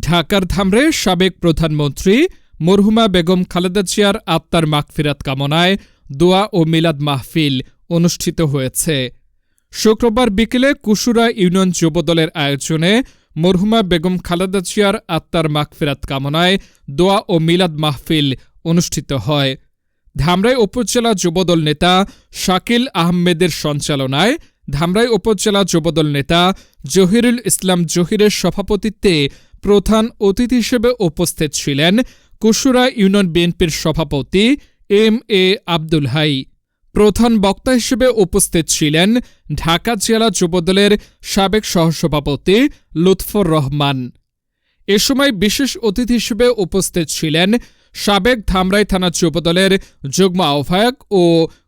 ঢাকার ধামরে সাবেক প্রধানমন্ত্রী মরহুমা বেগম খালেদা জিয়ার আত্মার মাগফিরাত কামনায় দোয়া ও মিলাদ মাহফিল অনুষ্ঠিত হয়েছে। শুক্রবার বিকেলে কুশুরা ইউনিয়ন যুবদলের আয়োজনে মরহুমা বেগম খালেদা জিয়ার আত্মার মাগফিরাত কামনায় দোয়া ও মিলাদ মাহফিল অনুষ্ঠিত হয়। ধামরাই উপজেলা যুবদল নেতা শাকিল আহমেদের সঞ্চালনায় ধামরাই উপজেলা যুবদল নেতা জহিরুল ইসলাম জহিরের সভাপতিত্বে প্রধান অতিথি হিসেবে উপস্থিত ছিলেন কুশুরা ইউনিয়ন বিএনপির সভাপতি এম এ আব্দুল হাই। প্রধান বক্তা হিসেবে উপস্থিত ছিলেন ঢাকা জেলা যুবদলের সাবেক সহসভাপতি লুৎফর রহমান। এ সময় বিশেষ অতিথি হিসেবে উপস্থিত ছিলেন সাবেক ধামরাই থানা যুবদলের যুগ্ম আহ্বায়ক ও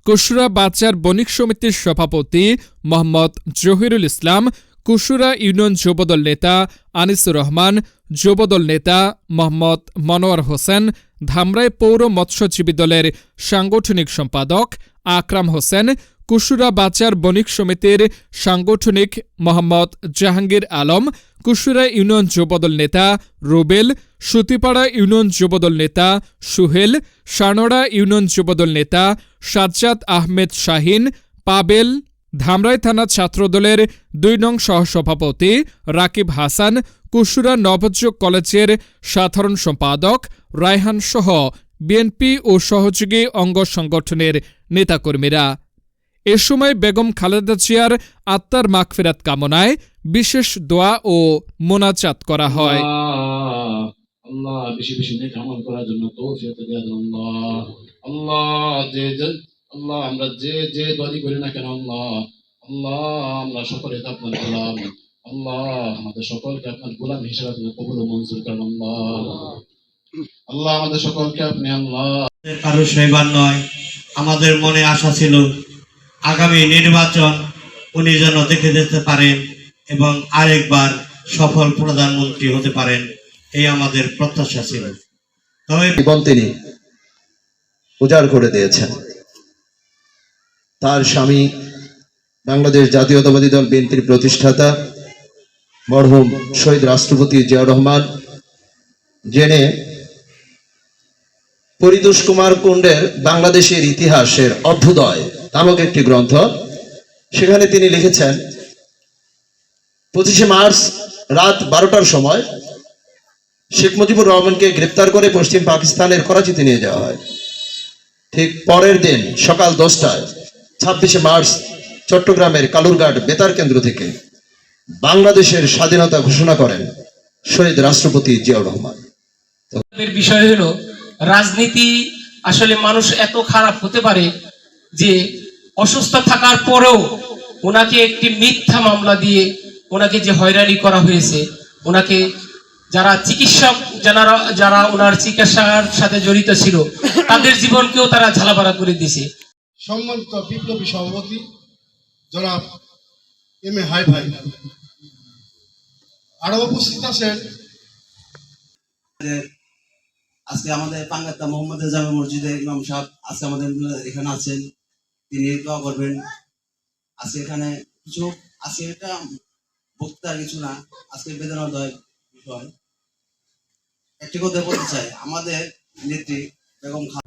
কুশুরা বাজার বণিক সমিতির সভাপতি মোহাম্মদ জহিরুল ইসলাম কুশুরা ইউনিয়ন যুবদল নেতা আনিসুর রহমান, যুবদল নেতা মোহাম্মদ মনোয়ার হোসেন, ধামরাই পৌর মৎস্যজীবী দলের সাংগঠনিক সম্পাদক আকরাম হোসেন, কুশুরা বাজার বণিক সমিতির সাংগঠনিক মোহাম্মদ জাহাঙ্গীর আলম, কুশুরা ইউনিয়ন যুবদল নেতা রুবেল, সুতিপাড়া ইউনিয়ন যুবদল নেতা সুহেল সানোড়া ইউনিয়ন যুবদল নেতা সাজ্জাদ আহমেদ শাহিন, পাবেল ধামরাই থানা ছাত্রদলের দুই নং সহসভাপতি রাকিব হাসান, কুশুরা নবযোগ কলেজের সাধারণ সম্পাদক রায়হান সহ বিএনপি ও সহযোগী অঙ্গ সংগঠনের নেতাকর্মীরা। এ সময় বেগম খালেদা জিয়ার আত্মার মাগফিরাত কামনায় বিশেষ দোয়া ও মোনাজাত করা হয়। আল্লাহ বেশি বেশি নেক আমল করার জন্য তৌফিক আল্লাহ। আল্লাহ আল্লাহ আমরা যে যে দলই করি না কেন আল্লাহ? আল্লাহ আমরা সকলে আপনার গোলাম। আল্লাহ আমাদের সকলকে আপনার গোলাম হিসেবে আপনি কবুল মঞ্জুর করেন আল্লাহ। আল্লাহ আমাদের সকলকে আপনি আল্লাহ। আমাদের কারও সেবার নয় আমাদের মনে আশা ছিল আগামী নির্বাচন উনি যেন দেখে যেতে পারেন এবং আরেকবার সফল প্রধানমন্ত্রী হতে পারেন এই আমাদের প্রত্যাশা ছিল। তবে জীবন তিনি উজাড় করে দিয়েছেন। তার স্বামী বাংলাদেশ জাতীয়তাবাদী দল বিএনপির প্রতিষ্ঠাতা, মরহুম শহীদ রাষ্ট্রপতি জিয়া রহমান। জেনে পরিতোষ কুমার কুণ্ডের বাংলাদেশের ইতিহাসের অভ্যুদয় নামক একটি গ্রন্থ, সেখানে তিনি লিখেছেন, পঁচিশে মার্চ রাত বারোটার সময় শেখ মুজিবুর রহমানকে গ্রেপ্তার করে পশ্চিম পাকিস্তানের করাচিতে নিয়ে যাওয়া হয়। ঠিক পরের দিন সকাল দশটায় ছাব্বিশে মার্চ চট্টগ্রামের কালুরঘাট বেতার কেন্দ্র থেকে বাংলাদেশের স্বাধীনতা ঘোষণা করেন শহীদ রাষ্ট্রপতি জিয়াউর রহমান। বিষয় হলো, রাজনীতি আসলে মানুষ এত খারাপ হতে পারে যে অসুস্থ থাকার পরেও ওনাকে একটি মিথ্যা মামলা দিয়ে ওনাকে যে হয়রানি করা হয়েছে, ওনাকে যারা চিকিৎসক, যারা যারা ওনার চিকিৎসার সাথে জড়িত ছিল, তাদের জীবনকেও তারা ঝালাপাড়া করে দিছে সম্মানিত বিপ্লবী সভাপতি, জনাব এম এ হাই ভাই। আরও উপস্থিত আছেন? আজকে আমাদের পাঙ্গাত্তা মোহাম্মদ জামে মসজিদের ইমাম সাহেব আজকে আমাদের এখানে আছেন। তিনি দোয়া করবেন। আজকে এখানে কিছু, আজকে এটা বক্তার কিছু না, আজকে বেদনাদয় বিষয়। একটি কথা বলতে চাই, আমাদের নেত্রী বেগম খা